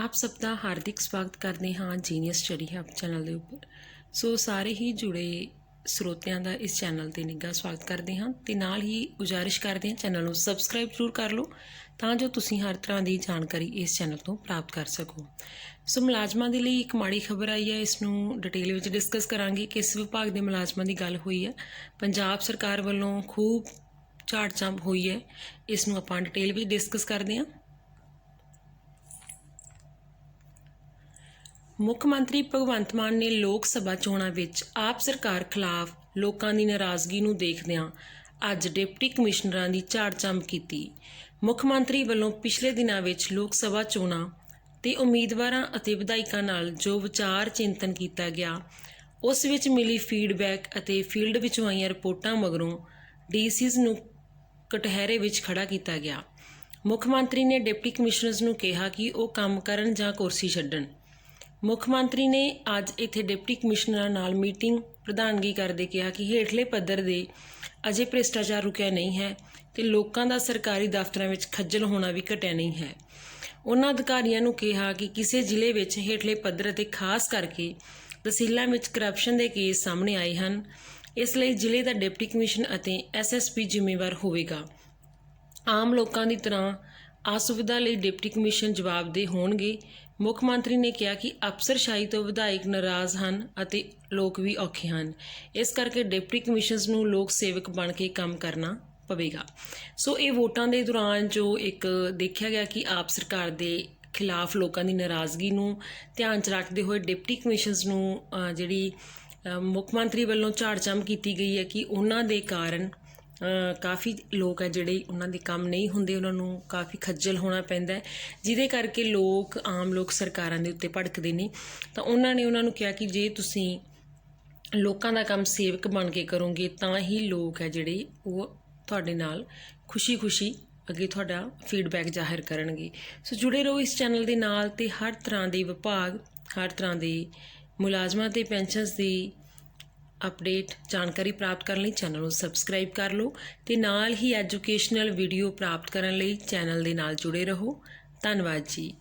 ਆਪ ਸਭ ਦਾ ਹਾਰਦਿਕ ਸਵਾਗਤ ਕਰਦੇ ਹਾਂ ਜੀਨੀਅਸ ਸਟੱਡੀ ਹੱਬ ਚੈਨਲ ਦੇ ਉੱਪਰ। ਸੋ ਸਾਰੇ ਹੀ ਜੁੜੇ ਸਰੋਤਿਆਂ ਦਾ ਇਸ ਚੈਨਲ ਤੇ ਨਿੱਘਾ ਸਵਾਗਤ ਕਰਦੇ ਹਾਂ ਤੇ ਨਾਲ ਹੀ ਗੁਜ਼ਾਰਿਸ਼ ਕਰਦੇ ਹਾਂ ਚੈਨਲ ਨੂੰ ਸਬਸਕ੍ਰਾਈਬ ਜ਼ਰੂਰ ਕਰ ਲਓ ਤਾਂ ਜੋ ਤੁਸੀਂ ਹਰ ਤਰ੍ਹਾਂ ਦੀ ਜਾਣਕਾਰੀ ਇਸ ਚੈਨਲ ਤੋਂ ਪ੍ਰਾਪਤ ਕਰ ਸਕੋ। ਸੋ ਮੁਲਾਜ਼ਮਾਂ ਦੇ ਲਈ ਇੱਕ ਮਾੜੀ ਖਬਰ ਆਈ ਹੈ, ਇਸ ਨੂੰ ਡਿਟੇਲ ਵਿੱਚ ਡਿਸਕਸ ਕਰਾਂਗੇ ਕਿਸ ਵਿਭਾਗ ਦੇ ਮੁਲਾਜ਼ਮਾਂ ਦੀ ਗੱਲ ਹੋਈ ਹੈ। ਪੰਜਾਬ ਸਰਕਾਰ ਵੱਲੋਂ ਖੂਬ ਝਾੜ ਚੰਬ ਹੋਈ ਹੈ, ਇਸ ਨੂੰ ਆਪਾਂ ਡਿਟੇਲ ਵਿੱਚ ਡਿਸਕਸ ਕਰਦੇ ਹਾਂ। ਮੁੱਖ ਮੰਤਰੀ ਭਗਵੰਤ ਮਾਨ ਨੇ ਲੋਕ ਸਭਾ ਚੋਣਾਂ ਵਿੱਚ ਆਪ ਸਰਕਾਰ ਖਿਲਾਫ ਲੋਕਾਂ ਦੀ ਨਾਰਾਜ਼ਗੀ ਨੂੰ ਦੇਖਦਿਆਂ ਅੱਜ ਡਿਪਟੀ ਕਮਿਸ਼ਨਰਾਂ ਦੀ ਝਾੜ-ਝੰਬ ਕੀਤੀ। ਮੁੱਖ ਮੰਤਰੀ ਵੱਲੋਂ ਪਿਛਲੇ ਦਿਨਾਂ ਵਿੱਚ ਲੋਕ ਸਭਾ ਚੋਣਾਂ ਤੇ ਉਮੀਦਵਾਰਾਂ ਅਤੇ ਵਿਧਾਇਕਾਂ ਨਾਲ ਜੋ ਵਿਚਾਰ ਚਿੰਤਨ ਕੀਤਾ ਗਿਆ, ਉਸ ਵਿੱਚ ਮਿਲੀ ਫੀਡਬੈਕ ਅਤੇ ਫੀਲਡ ਵਿੱਚੋਂ ਆਈਆਂ ਰਿਪੋਰਟਾਂ ਮਗਰੋਂ ਡੀਸੀਜ਼ ਨੂੰ ਕਟਹਿਰੇ ਵਿੱਚ ਖੜਾ ਕੀਤਾ ਗਿਆ। ਮੁੱਖ ਮੰਤਰੀ ਨੇ ਡਿਪਟੀ ਕਮਿਸ਼ਨਰਜ਼ ਨੂੰ ਕਿਹਾ ਕਿ ਉਹ ਕੰਮ ਕਰਨ ਜਾਂ ਕੁਰਸੀ ਛੱਡਣ। ਮੁੱਖ ਮੰਤਰੀ ਨੇ ਅੱਜ ਇੱਥੇ ਡਿਪਟੀ ਕਮਿਸ਼ਨਰਾਂ ਨਾਲ ਮੀਟਿੰਗ ਪ੍ਰਧਾਨਗੀ ਕਰਦੇ ਕਿਹਾ ਕਿ ਹੇਠਲੇ ਪੱਧਰ ਦੇ ਅਜੇ ਭ੍ਰਿਸ਼ਟਾਚਾਰ ਰੁਕਿਆ ਨਹੀਂ ਹੈ ਤੇ ਲੋਕਾਂ ਦਾ ਸਰਕਾਰੀ ਦਫ਼ਤਰਾਂ ਵਿੱਚ ਖੱਜਲ ਹੋਣਾ ਵੀ ਘਟਿਆ ਨਹੀਂ ਹੈ। ਉਹਨਾਂ ਅਧਿਕਾਰੀਆਂ ਨੂੰ ਕਿਹਾ ਕਿ ਕਿਸੇ ਜ਼ਿਲ੍ਹੇ ਵਿੱਚ ਹੇਠਲੇ ਪੱਧਰ ਅਤੇ ਖਾਸ ਕਰਕੇ ਤਹਿਸੀਲਾਂ ਵਿੱਚ ਕਰਪਸ਼ਨ ਦੇ ਕੇਸ ਸਾਹਮਣੇ ਆਏ ਹਨ। ਇਸ ਲਈ ਜ਼ਿਲ੍ਹੇ ਦਾ ਡਿਪਟੀ ਕਮਿਸ਼ਨ ਅਤੇ ਐਸਐਸਪੀ ਜ਼ਿੰਮੇਵਾਰ ਹੋਵੇਗਾ। ਆਮ ਲੋਕਾਂ ਦੀ ਤਰ੍ਹਾਂ ਅਸੁਵਿਧਾ ਲਈ ਡਿਪਟੀ ਕਮਿਸ਼ਨ ਜਵਾਬਦੇਹ ਹੋਣਗੇ। ਮੁੱਖ ਮੰਤਰੀ ਨੇ ਕਿਹਾ ਕਿ ਅਫਸਰਸ਼ਾਹੀ ਤੋਂ ਵਿਧਾਇਕ ਨਾਰਾਜ਼ ਹਨ ਅਤੇ ਲੋਕ ਵੀ ਔਖੇ ਹਨ। ਇਸ ਕਰਕੇ ਡਿਪਟੀ ਕਮਿਸ਼ਨਸ ਨੂੰ ਲੋਕ ਸੇਵਕ ਬਣ ਕੇ ਕੰਮ ਕਰਨਾ ਪਵੇਗਾ। ਸੋ ਇਹ ਵੋਟਾਂ ਦੇ ਦੌਰਾਨ ਜੋ ਇੱਕ ਦੇਖਿਆ ਗਿਆ ਕਿ ਆਪ ਸਰਕਾਰ ਦੇ ਖਿਲਾਫ ਲੋਕਾਂ ਦੀ ਨਾਰਾਜ਼ਗੀ ਨੂੰ ਧਿਆਨ 'ਚ ਰੱਖਦੇ ਹੋਏ ਡਿਪਟੀ ਕਮਿਸ਼ਨਸ ਨੂੰ ਜਿਹੜੀ ਮੁੱਖ ਮੰਤਰੀ ਵੱਲੋਂ ਝਾੜ-ਝੰਬ ਕੀਤੀ ਗਈ ਹੈ ਕਿ ਉਹਨਾਂ ਦੇ ਕਾਰਨ ਕਾਫੀ ਲੋਕ ਹੈ ਜਿਹੜੇ ਉਹਨਾਂ ਦੇ ਕੰਮ ਨਹੀਂ ਹੁੰਦੇ, ਉਹਨਾਂ ਨੂੰ ਕਾਫੀ ਖੱਜਲ ਹੋਣਾ ਪੈਂਦਾ ਜਿਹਦੇ ਕਰਕੇ ਲੋਕ, ਆਮ ਲੋਕ ਸਰਕਾਰਾਂ ਦੇ ਉੱਤੇ ਭੜਕਦੇ ਨੇ। ਤਾਂ ਉਹਨਾਂ ਨੇ ਉਹਨਾਂ ਨੂੰ ਕਿਹਾ ਕਿ ਜੇ ਤੁਸੀਂ ਲੋਕਾਂ ਦਾ ਕੰਮ ਸੇਵਕ ਬਣ ਕੇ ਕਰੋਗੇ, ਤਾਂ ਹੀ ਲੋਕ ਹੈ ਜਿਹੜੇ ਉਹ ਤੁਹਾਡੇ ਨਾਲ ਖੁਸ਼ੀ-ਖੁਸ਼ੀ ਅੱਗੇ ਤੁਹਾਡਾ ਫੀਡਬੈਕ ਜ਼ਾਹਿਰ ਕਰਨਗੇ। ਸੋ ਜੁੜੇ ਰਹੋ ਇਸ ਚੈਨਲ ਦੇ ਨਾਲ ਤੇ ਹਰ ਤਰ੍ਹਾਂ ਦੇ ਵਿਭਾਗ, ਹਰ ਤਰ੍ਹਾਂ ਦੇ ਮੁਲਾਜ਼ਮਾਂ ਤੇ ਪੈਨਸ਼ਨਸ ਦੀ ਅਪਡੇਟ ਜਾਣਕਾਰੀ ਪ੍ਰਾਪਤ ਕਰਨ ਲਈ ਚੈਨਲ ਨੂੰ ਸਬਸਕ੍ਰਾਈਬ ਕਰ ਲਓ ਤੇ ਨਾਲ ਹੀ ਐਜੂਕੇਸ਼ਨਲ ਵੀਡੀਓ ਪ੍ਰਾਪਤ ਕਰਨ ਲਈ ਚੈਨਲ ਦੇ ਨਾਲ ਜੁੜੇ ਰਹੋ। ਧੰਨਵਾਦ ਜੀ।